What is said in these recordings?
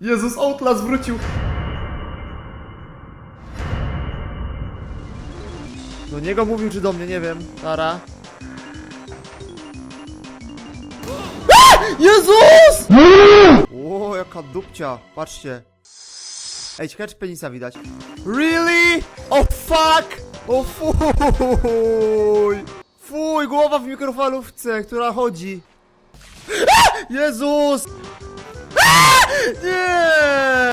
Jezus, Outlast wrócił. Do niego mówił, czy do mnie, nie wiem. Tara. Jezus! O, jaka dupcia. Patrzcie. Ej, ciekawe, czy penisa widać. Really? Oh fuck! O fuj! Fuj, głowa w mikrofalówce, która chodzi. Jezus! Nie!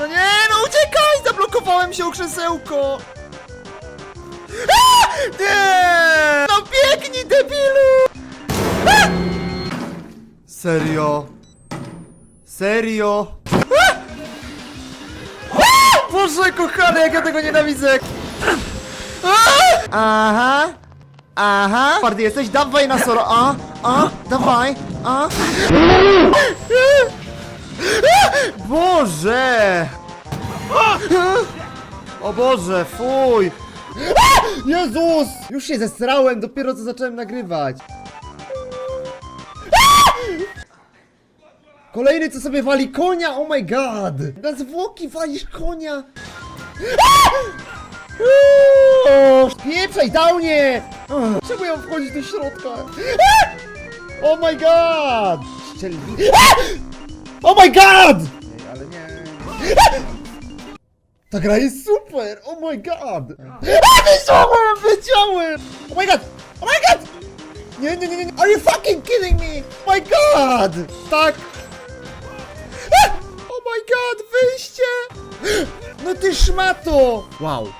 No nie, no uciekaj! Zablokowałem się o krzesełko! A! Nie! No biegnij, debilu! A! Serio? Serio? A! A! Boże kochany, jak ja tego nienawidzę! A! Aha! Aha! Twardy jesteś? Dawaj na soro! A! A! Dawaj! A! Boże! O Boże, fuj! Jezus! Już się zesrałem, dopiero co zacząłem nagrywać. Kolejny co sobie wali konia, oh my god! Na zwłoki walisz konia! Pieprzaj, downie! Czemu ja wchodzić do środka? Oh my god! Szczelni... Oh my god! Nie, ale nie. Ta gra jest super! Oh my god! A, Wiedziałem! Wiedziałem! Oh my god! Oh my god! Nie, nie, nie, nie! Are you fucking kidding me? Oh my god! Tak! A! Oh my god! Wyjście! No ty szmato! Wow.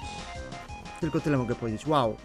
Tylko tyle mogę powiedzieć. Wow.